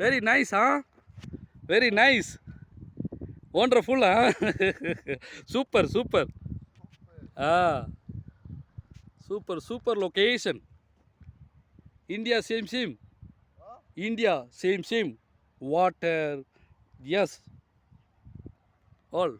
very nice ah very nice ஒண்டர்ஃபுல்லா super super ah super super location India same same India same same water yes all